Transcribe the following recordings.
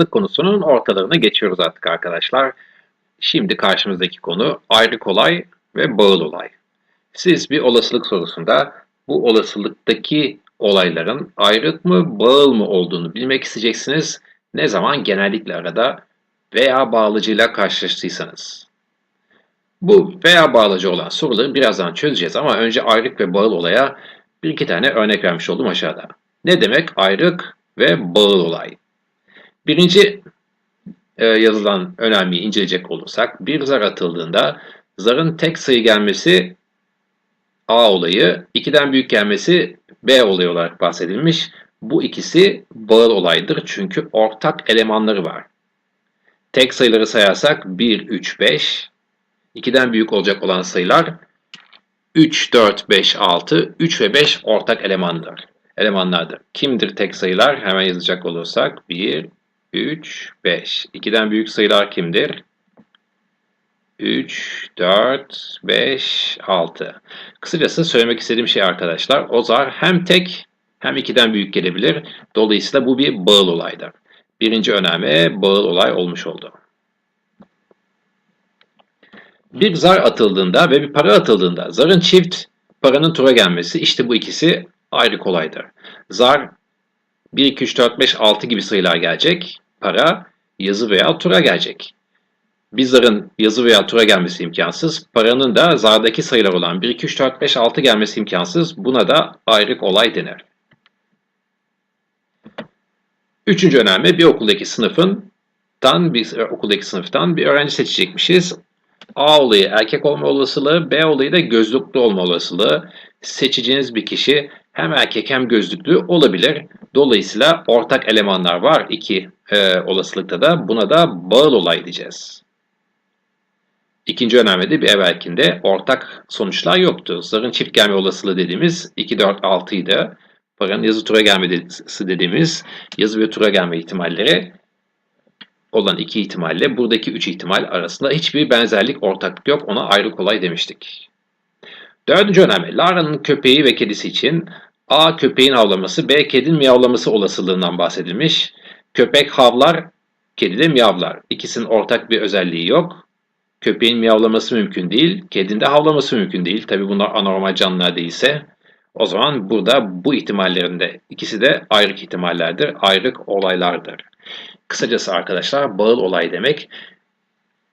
olasılık konusunun ortalarına geçiyoruz artık arkadaşlar. Şimdi karşımızdaki konu ayrık olay ve bağıl olay. Siz bir olasılık sorusunda bu olasılıktaki olayların ayrık mı bağıl mı olduğunu bilmek isteyeceksiniz. Ne zaman genellikle arada veya bağlıcıyla karşılaştıysanız. Bu veya bağlacı olan soruları birazdan çözeceğiz ama önce ayrık ve bağıl olaya bir iki tane örnek vermiş oldum aşağıda. Ne demek ayrık ve bağıl olay? Birinci e, yazılan önemli inceleyecek olursak bir zar atıldığında zarın tek sayı gelmesi A olayı, 2'den büyük gelmesi B olayı olarak bahsedilmiş. Bu ikisi bağıl olaydır çünkü ortak elemanları var. Tek sayıları sayarsak 1, 3, 5. 2'den büyük olacak olan sayılar 3, 4, 5, 6. 3 ve 5 ortak elemandır. Elemanlardır. Kimdir tek sayılar? Hemen yazacak olursak 1, 3, 5. 2'den büyük sayılar kimdir? 3, 4, 5, 6. Kısacası söylemek istediğim şey arkadaşlar, o zar hem tek hem 2'den büyük gelebilir. Dolayısıyla bu bir bağıl olaydır. Birinci önemi bağıl olay olmuş oldu. Bir zar atıldığında ve bir para atıldığında zarın çift, paranın tura gelmesi işte bu ikisi ayrı kolaydır. Zar 1, 2, 3, 4, 5, 6 gibi sayılar gelecek. Para yazı veya tura gelecek. Bir zarın yazı veya tura gelmesi imkansız. Paranın da zardaki sayılar olan 1, 2, 3, 4, 5, 6 gelmesi imkansız. Buna da ayrık olay denir. Üçüncü önemli bir okuldaki sınıfın bir okuldaki sınıftan bir öğrenci seçecekmişiz. A olayı erkek olma olasılığı, B olayı da gözlüklü olma olasılığı. Seçeceğiniz bir kişi hem erkek hem gözlüklü olabilir. Dolayısıyla ortak elemanlar var iki e, olasılıkta da. Buna da bağıl olay diyeceğiz. İkinci önemli de bir evvelkinde ortak sonuçlar yoktu. Zarın çift gelme olasılığı dediğimiz 2, 4, 6 idi. Paranın yazı tura gelmesi dediğimiz yazı ve tura gelme ihtimalleri olan iki ihtimalle buradaki üç ihtimal arasında hiçbir benzerlik, ortaklık yok. Ona ayrı kolay demiştik. Dördüncü önemli. Lara'nın köpeği ve kedisi için A. Köpeğin havlaması, B. Kedinin miyavlaması olasılığından bahsedilmiş. Köpek havlar, kedi de miyavlar. İkisinin ortak bir özelliği yok. Köpeğin miyavlaması mümkün değil, kedinin de havlaması mümkün değil. Tabi bunlar anormal canlılar değilse. O zaman burada bu ihtimallerinde ikisi de ayrık ihtimallerdir, ayrık olaylardır. Kısacası arkadaşlar bağıl olay demek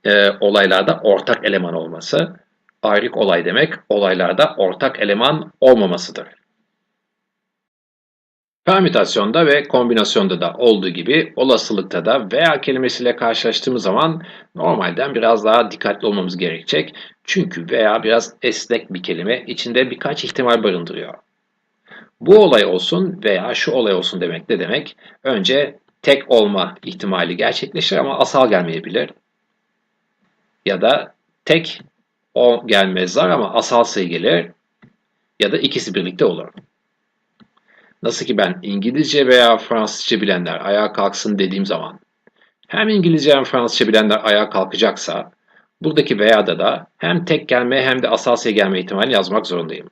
e, olaylarda ortak eleman olması, ayrık olay demek olaylarda ortak eleman olmamasıdır. Permütasyonda ve kombinasyonda da olduğu gibi olasılıkta da veya kelimesiyle karşılaştığımız zaman normalden biraz daha dikkatli olmamız gerekecek. Çünkü veya biraz esnek bir kelime içinde birkaç ihtimal barındırıyor. Bu olay olsun veya şu olay olsun demek ne demek? Önce tek olma ihtimali gerçekleşir ama asal gelmeyebilir. Ya da tek o gelmezler ama asal sayı gelir. Ya da ikisi birlikte olur. Nasıl ki ben İngilizce veya Fransızca bilenler ayağa kalksın dediğim zaman hem İngilizce hem Fransızca bilenler ayağa kalkacaksa buradaki veya da da hem tek gelme hem de asal sayı gelme ihtimali yazmak zorundayım.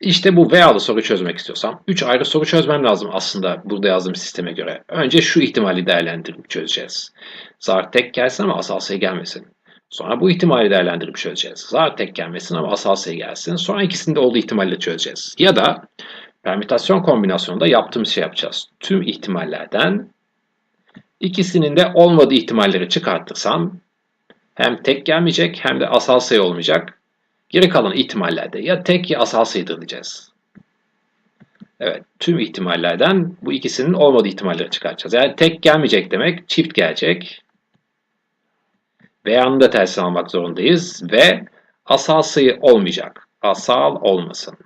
İşte bu veyalı soru çözmek istiyorsam 3 ayrı soru çözmem lazım aslında burada yazdığım sisteme göre. Önce şu ihtimali değerlendirip çözeceğiz. Zar tek gelsin ama asal sayı gelmesin. Sonra bu ihtimali değerlendirip çözeceğiz. Zar tek gelmesin ama asal sayı gelsin. Sonra ikisinde olduğu ihtimalle çözeceğiz. Ya da permütasyon kombinasyonunda yaptığımız şey yapacağız. Tüm ihtimallerden ikisinin de olmadığı ihtimalleri çıkartırsam hem tek gelmeyecek hem de asal sayı olmayacak. Geri kalan ihtimallerde ya tek ya asal diyeceğiz. Evet, tüm ihtimallerden bu ikisinin olmadığı ihtimalleri çıkartacağız. Yani tek gelmeyecek demek, çift gelecek. Beyanı da tersine almak zorundayız ve asal sayı olmayacak. Asal olmasın.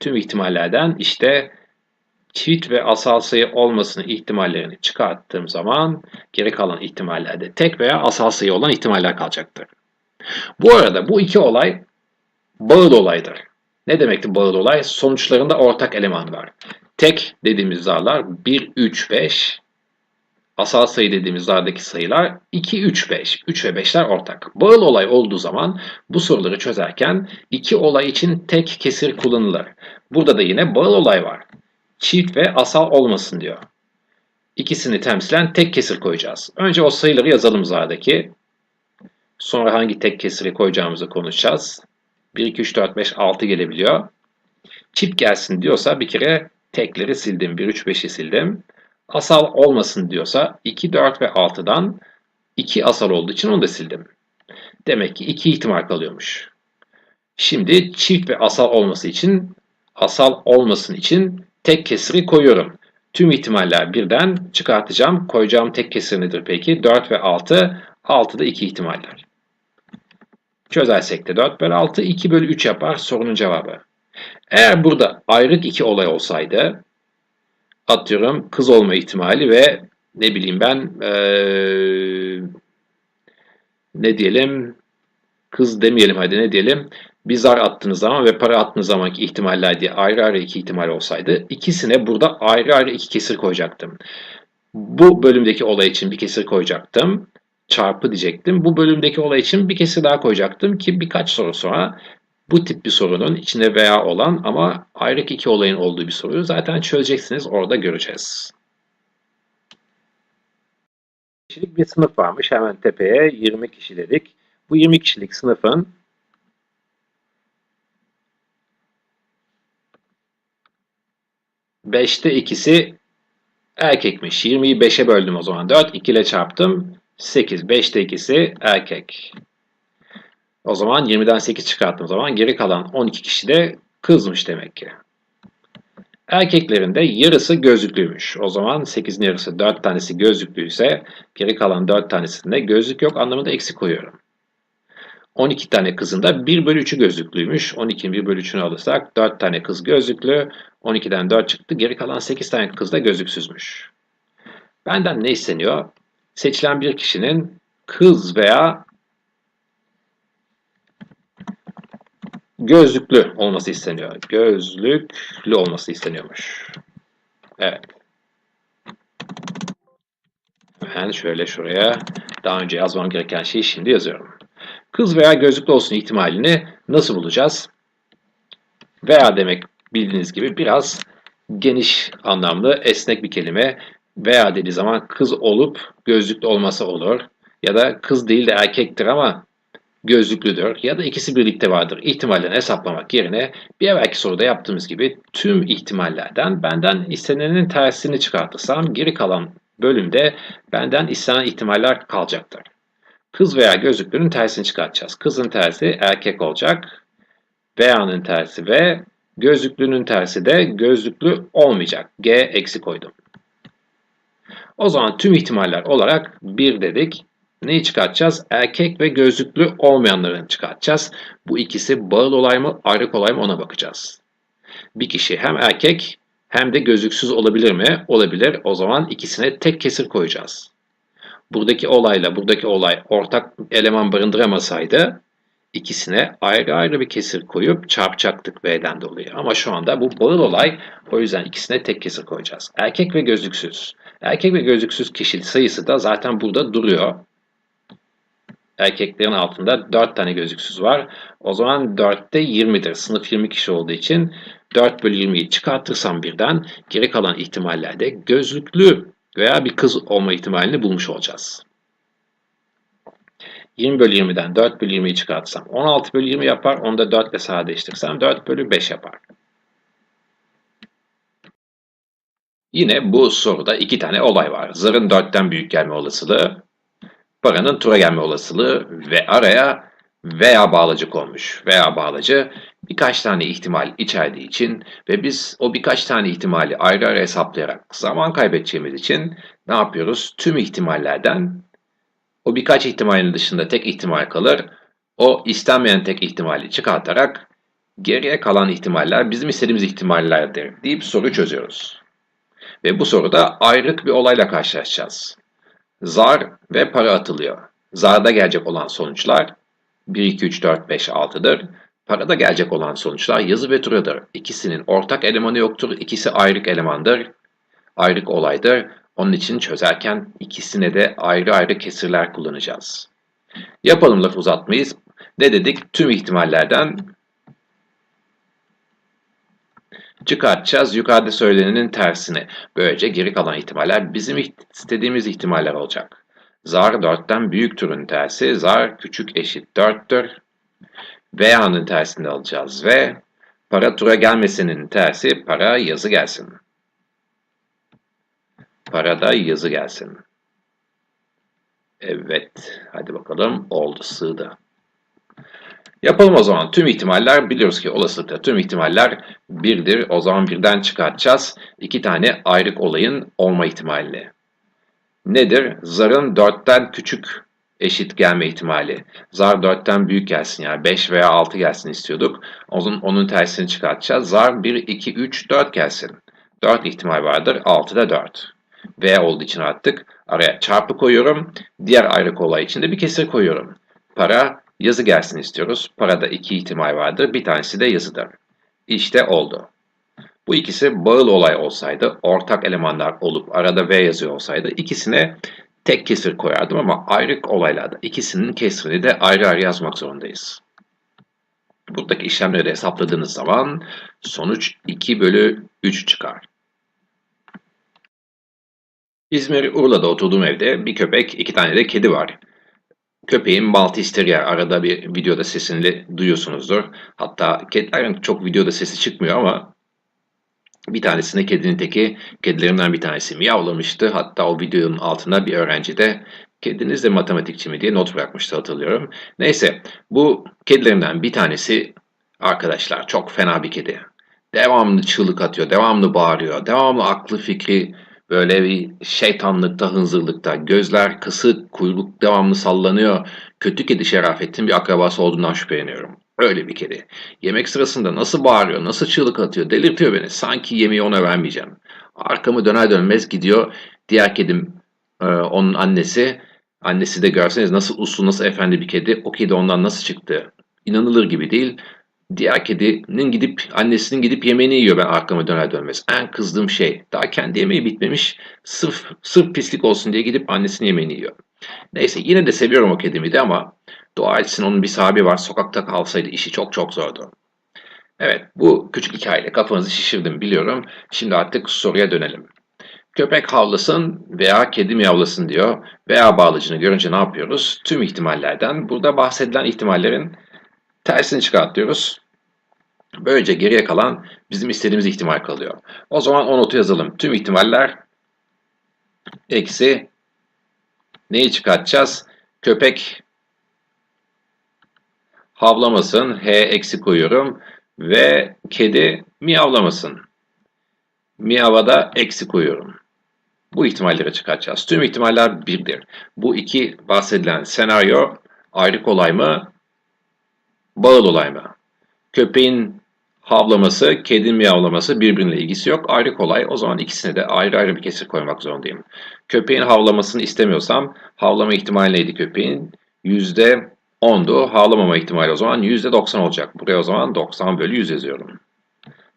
Tüm ihtimallerden işte çift ve asal sayı olmasının ihtimallerini çıkarttığım zaman geri kalan ihtimallerde tek veya asal sayı olan ihtimaller kalacaktır. Bu arada bu iki olay bağıl olaydır. Ne demekti bağıl olay? Sonuçlarında ortak eleman var. Tek dediğimiz zarlar 1, 3, 5. Asal sayı dediğimiz zardaki sayılar 2, 3, 5. 3 ve 5'ler ortak. Bağıl olay olduğu zaman bu soruları çözerken iki olay için tek kesir kullanılır. Burada da yine bağıl olay var. Çift ve asal olmasın diyor. ikisini temsilen tek kesir koyacağız. Önce o sayıları yazalım zardaki. Sonra hangi tek kesiri koyacağımızı konuşacağız. 1, 2, 3, 4, 5, 6 gelebiliyor. Çift gelsin diyorsa bir kere tekleri sildim. 1, 3, 5'i sildim. Asal olmasın diyorsa 2, 4 ve 6'dan 2 asal olduğu için onu da sildim. Demek ki 2 ihtimal kalıyormuş. Şimdi çift ve asal olması için asal olmasın için tek kesiri koyuyorum. Tüm ihtimaller birden çıkartacağım. Koyacağım tek kesir nedir peki? 4 ve 6. 6 da 2 ihtimaller. Çözersek de 4 bölü 6 2 bölü 3 yapar sorunun cevabı. Eğer burada ayrık iki olay olsaydı atıyorum kız olma ihtimali ve ne bileyim ben ee, ne diyelim kız demeyelim hadi ne diyelim bir zar attığınız zaman ve para attığınız zamanki ihtimaller diye ayrı ayrı iki ihtimal olsaydı ikisine burada ayrı ayrı iki kesir koyacaktım. Bu bölümdeki olay için bir kesir koyacaktım. Çarpı diyecektim. Bu bölümdeki olay için bir kesir daha koyacaktım ki birkaç soru sonra bu tip bir sorunun içinde veya olan ama ayrı iki olayın olduğu bir soruyu zaten çözeceksiniz. Orada göreceğiz. Kişilik bir sınıf varmış. Hemen tepeye 20 kişi dedik. Bu 20 kişilik sınıfın Beşte ikisi erkekmiş. 20'yi 5'e böldüm o zaman. 4, 2 ile çarptım. 8. 5'te ikisi erkek. O zaman 20'den 8 çıkarttığım zaman geri kalan 12 kişi de kızmış demek ki. Erkeklerin de yarısı gözlüklüymüş. O zaman 8'in yarısı 4 tanesi gözlüklüyse geri kalan 4 tanesinde gözlük yok anlamında eksik koyuyorum. 12 tane kızın da 1 bölü 3'ü gözlüklüymüş. 12'nin 1 bölü 3'ünü alırsak 4 tane kız gözlüklü. 12'den 4 çıktı. Geri kalan 8 tane kız da gözlüksüzmüş. Benden ne isteniyor? Seçilen bir kişinin kız veya gözlüklü olması isteniyor. Gözlüklü olması isteniyormuş. Evet. Hemen şöyle şuraya daha önce yazmam gereken şeyi şimdi yazıyorum. Kız veya gözlüklü olsun ihtimalini nasıl bulacağız? Veya demek bildiğiniz gibi biraz geniş anlamlı esnek bir kelime. Veya dediği zaman kız olup gözlüklü olması olur. Ya da kız değil de erkektir ama gözlüklüdür ya da ikisi birlikte vardır ihtimallerini hesaplamak yerine bir evvelki soruda yaptığımız gibi tüm ihtimallerden benden istenenin tersini çıkartırsam geri kalan bölümde benden istenen ihtimaller kalacaktır. Kız veya gözlüklünün tersini çıkartacağız. Kızın tersi erkek olacak. Veya'nın tersi ve gözlüklünün tersi de gözlüklü olmayacak. G eksi koydum. O zaman tüm ihtimaller olarak 1 dedik. Neyi çıkartacağız? Erkek ve gözlüklü olmayanlarını çıkartacağız. Bu ikisi bağıl olay mı, ayrık olay mı ona bakacağız. Bir kişi hem erkek hem de gözlüksüz olabilir mi? Olabilir. O zaman ikisine tek kesir koyacağız. Buradaki olayla buradaki olay ortak eleman barındıramasaydı ikisine ayrı ayrı bir kesir koyup çarpacaktık B'den dolayı. Ama şu anda bu bağıl olay o yüzden ikisine tek kesir koyacağız. Erkek ve gözlüksüz. Erkek ve gözlüksüz kişi sayısı da zaten burada duruyor erkeklerin altında 4 tane gözlüksüz var. O zaman 4'te 20'dir. Sınıf 20 kişi olduğu için 4 bölü 20'yi çıkartırsam birden geri kalan ihtimallerde gözlüklü veya bir kız olma ihtimalini bulmuş olacağız. 20 bölü 20'den 4 bölü 20'yi çıkartsam 16 bölü 20 yapar. Onu da 4 ile sadeleştirsem 4 bölü 5 yapar. Yine bu soruda iki tane olay var. Zarın 4'ten büyük gelme olasılığı paranın tura gelme olasılığı ve araya veya bağlacı konmuş. Veya bağlacı birkaç tane ihtimal içerdiği için ve biz o birkaç tane ihtimali ayrı ayrı hesaplayarak zaman kaybedeceğimiz için ne yapıyoruz? Tüm ihtimallerden o birkaç ihtimalin dışında tek ihtimal kalır. O istenmeyen tek ihtimali çıkartarak geriye kalan ihtimaller bizim istediğimiz ihtimallerdir deyip soru çözüyoruz. Ve bu soruda ayrık bir olayla karşılaşacağız. Zar ve para atılıyor. Zarda gelecek olan sonuçlar 1, 2, 3, 4, 5, 6'dır. Parada gelecek olan sonuçlar yazı ve turadır. İkisinin ortak elemanı yoktur. İkisi ayrık elemandır. Ayrık olaydır. Onun için çözerken ikisine de ayrı ayrı kesirler kullanacağız. Yapalım laf uzatmayız. Ne dedik? Tüm ihtimallerden Çıkartacağız yukarıda söylenenin tersini. Böylece geri kalan ihtimaller bizim istediğimiz ihtimaller olacak. Zar 4'ten büyük türün tersi. Zar küçük eşit 4'tür. Veya'nın tersini alacağız ve para tura gelmesinin tersi para yazı gelsin. Parada yazı gelsin. Evet. Hadi bakalım. Oldu. Sığdı. Yapalım o zaman. Tüm ihtimaller biliyoruz ki olasılıkta tüm ihtimaller birdir. O zaman birden çıkartacağız. İki tane ayrık olayın olma ihtimalini. Nedir? Zarın 4'ten küçük eşit gelme ihtimali. Zar 4'ten büyük gelsin yani 5 veya 6 gelsin istiyorduk. Onun, onun tersini çıkartacağız. Zar 1, 2, 3, 4 gelsin. 4 ihtimal vardır. 6 da 4. V olduğu için attık. Araya çarpı koyuyorum. Diğer ayrık olay için de bir kesir koyuyorum. Para yazı gelsin istiyoruz. Parada iki ihtimal vardır. Bir tanesi de yazıdır. İşte oldu. Bu ikisi bağıl olay olsaydı, ortak elemanlar olup arada V yazıyor olsaydı ikisine tek kesir koyardım ama ayrık olaylarda ikisinin kesrini de ayrı ayrı yazmak zorundayız. Buradaki işlemleri hesapladığınız zaman sonuç 2 bölü 3 çıkar. İzmir Urla'da oturduğum evde bir köpek, iki tane de kedi var. Köpeğin Maltese arada bir videoda sesini duyuyorsunuzdur. Hatta kedilerin çok videoda sesi çıkmıyor ama bir tanesinde kedinin teki kedilerimden bir tanesi miyavlamıştı. Hatta o videonun altında bir öğrenci de kediniz de matematikçi mi diye not bırakmıştı hatırlıyorum. Neyse bu kedilerimden bir tanesi arkadaşlar çok fena bir kedi. Devamlı çığlık atıyor, devamlı bağırıyor, devamlı aklı fikri Böyle bir şeytanlıkta, hınzırlıkta, gözler kısık, kuyruk devamlı sallanıyor. Kötü kedi Şerafettin bir akrabası olduğundan şüpheleniyorum. Öyle bir kedi. Yemek sırasında nasıl bağırıyor, nasıl çığlık atıyor, delirtiyor beni. Sanki yemeği ona vermeyeceğim. Arkamı döner dönmez gidiyor. Diğer kedim, e, onun annesi. Annesi de görseniz nasıl uslu, nasıl efendi bir kedi. O kedi ondan nasıl çıktı? İnanılır gibi değil. Diğer kedinin gidip annesinin gidip yemeğini yiyor ben arkama döner dönmez. En kızdığım şey. Daha kendi yemeği bitmemiş. Sırf, sırf pislik olsun diye gidip annesinin yemeğini yiyor. Neyse yine de seviyorum o kedimi de ama dua etsin onun bir sahibi var. Sokakta kalsaydı işi çok çok zordu. Evet bu küçük hikayeyle kafanızı şişirdim biliyorum. Şimdi artık soruya dönelim. Köpek havlasın veya kedi miyavlasın diyor. Veya bağlıcını görünce ne yapıyoruz? Tüm ihtimallerden burada bahsedilen ihtimallerin Tersini çıkartıyoruz. Böylece geriye kalan bizim istediğimiz ihtimal kalıyor. O zaman o notu yazalım. Tüm ihtimaller eksi neyi çıkartacağız? Köpek havlamasın. H eksi koyuyorum. Ve kedi miyavlamasın. Miyavada eksi koyuyorum. Bu ihtimalleri çıkartacağız. Tüm ihtimaller birdir. Bu iki bahsedilen senaryo ayrı kolay mı? Bağıl olay mı? Köpeğin havlaması, kedinin miyavlaması birbirine ilgisi yok. Ayrı kolay. O zaman ikisine de ayrı ayrı bir kesir koymak zorundayım. Köpeğin havlamasını istemiyorsam havlama ihtimali neydi köpeğin? %10'du. Havlamama ihtimali o zaman %90 olacak. Buraya o zaman 90 bölü 100 yazıyorum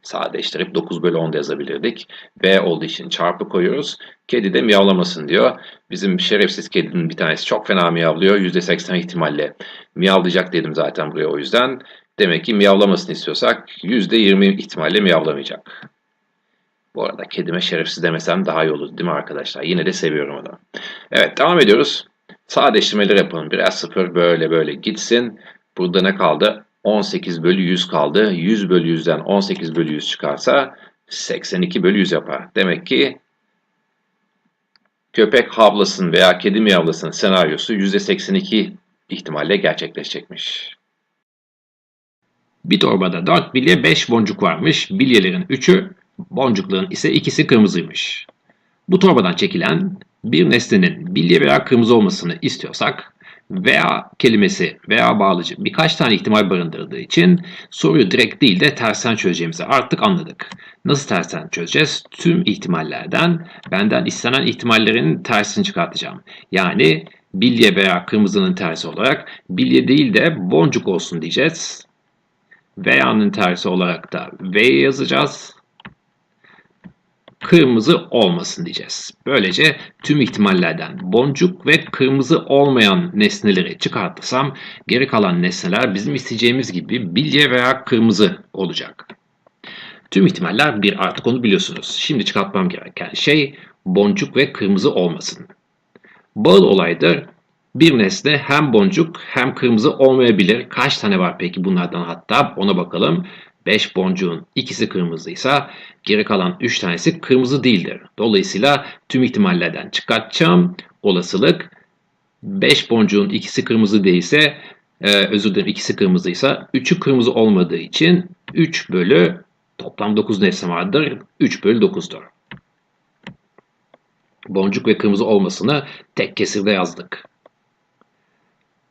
sadeleştirip 9 bölü 10 da yazabilirdik. B olduğu için çarpı koyuyoruz. Kedi de miyavlamasın diyor. Bizim şerefsiz kedinin bir tanesi çok fena miyavlıyor. %80 ihtimalle miyavlayacak dedim zaten buraya o yüzden. Demek ki miyavlamasını istiyorsak %20 ihtimalle miyavlamayacak. Bu arada kedime şerefsiz demesem daha iyi olur değil mi arkadaşlar? Yine de seviyorum onu. Evet devam ediyoruz. Sadeleştirmeleri yapalım. Biraz sıfır böyle böyle gitsin. Burada ne kaldı? 18 bölü 100 kaldı. 100 bölü 100'den 18 bölü 100 çıkarsa 82 bölü 100 yapar. Demek ki köpek havlasın veya kedi miyavlasın senaryosu %82 ihtimalle gerçekleşecekmiş. Bir torbada 4 bilye 5 boncuk varmış. Bilyelerin 3'ü, boncukların ise ikisi kırmızıymış. Bu torbadan çekilen bir nesnenin bilye veya kırmızı olmasını istiyorsak veya kelimesi veya bağlıcı birkaç tane ihtimal barındırdığı için soruyu direkt değil de tersten çözeceğimizi artık anladık. Nasıl tersten çözeceğiz? Tüm ihtimallerden benden istenen ihtimallerin tersini çıkartacağım. Yani bilye veya kırmızının tersi olarak bilye değil de boncuk olsun diyeceğiz. Veya'nın tersi olarak da V yazacağız kırmızı olmasın diyeceğiz. Böylece tüm ihtimallerden boncuk ve kırmızı olmayan nesneleri çıkartırsam geri kalan nesneler bizim isteyeceğimiz gibi bilye veya kırmızı olacak. Tüm ihtimaller 1 artık onu biliyorsunuz. Şimdi çıkartmam gereken şey boncuk ve kırmızı olmasın. Bağıl olaydır. Bir nesne hem boncuk hem kırmızı olmayabilir. Kaç tane var peki bunlardan hatta ona bakalım. 5 boncuğun ikisi kırmızıysa geri kalan 3 tanesi kırmızı değildir. Dolayısıyla tüm ihtimallerden çıkartacağım olasılık 5 boncuğun ikisi kırmızı değilse e, özür dilerim ikisi kırmızıysa 3'ü kırmızı olmadığı için 3 bölü toplam 9 nesne vardır. 3 bölü 9'dur. Boncuk ve kırmızı olmasını tek kesirde yazdık.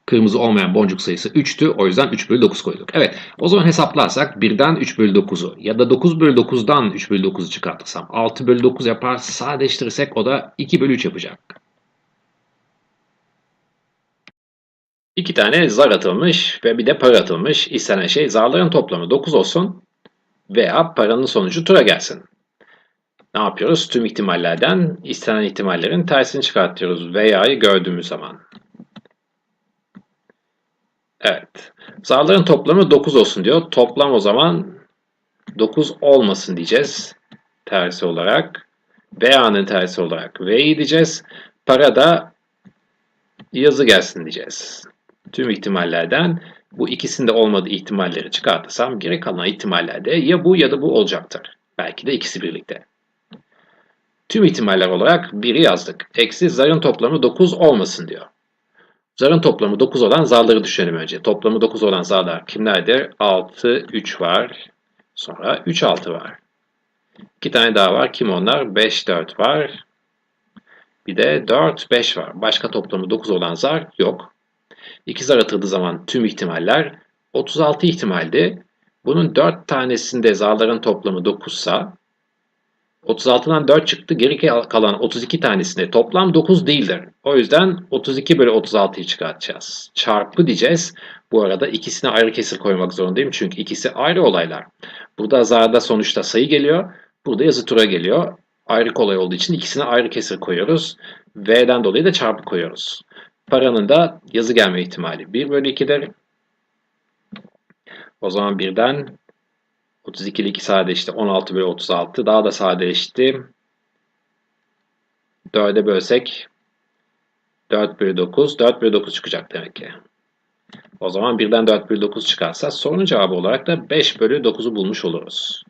Kırmızı olmayan boncuk sayısı 3'tü. O yüzden 3 bölü 9 koyduk. Evet o zaman hesaplarsak 1'den 3 bölü 9'u ya da 9 bölü 9'dan 3 bölü 9'u çıkartırsam 6 bölü 9 yapar. Sadeleştirirsek o da 2 bölü 3 yapacak. İki tane zar atılmış ve bir de para atılmış. İstenen şey zarların toplamı 9 olsun veya paranın sonucu tura gelsin. Ne yapıyoruz? Tüm ihtimallerden istenen ihtimallerin tersini çıkartıyoruz veya'yı gördüğümüz zaman. Evet. Zarların toplamı 9 olsun diyor. Toplam o zaman 9 olmasın diyeceğiz. Tersi olarak. Veya'nın tersi olarak V'yi diyeceğiz. Para da yazı gelsin diyeceğiz. Tüm ihtimallerden bu ikisinde olmadığı ihtimalleri çıkartırsam geri kalan ihtimallerde ya bu ya da bu olacaktır. Belki de ikisi birlikte. Tüm ihtimaller olarak 1'i yazdık. Eksi zarın toplamı 9 olmasın diyor. Zarın toplamı 9 olan zarları düşünelim önce. Toplamı 9 olan zarlar kimlerdir? 6, 3 var. Sonra 3, 6 var. İki tane daha var. Kim onlar? 5, 4 var. Bir de 4, 5 var. Başka toplamı 9 olan zar yok. İki zar atıldığı zaman tüm ihtimaller 36 ihtimaldi. Bunun 4 tanesinde zarların toplamı 9 sa 36'dan 4 çıktı. Geri kalan 32 tanesinde toplam 9 değildir. O yüzden 32 bölü 36'yı çıkartacağız. Çarpı diyeceğiz. Bu arada ikisine ayrı kesir koymak zorundayım. Çünkü ikisi ayrı olaylar. Burada zarda sonuçta sayı geliyor. Burada yazı tura geliyor. Ayrı kolay olduğu için ikisine ayrı kesir koyuyoruz. V'den dolayı da çarpı koyuyoruz. Paranın da yazı gelme ihtimali 1 bölü 2'dir. O zaman birden 32 ile 2 sadeleşti. 16 bölü 36. Daha da sadeleşti. 4'e bölsek 4 bölü 9. 4 bölü 9 çıkacak demek ki. O zaman birden 4 bölü 9 çıkarsa sorunun cevabı olarak da 5 bölü 9'u bulmuş oluruz.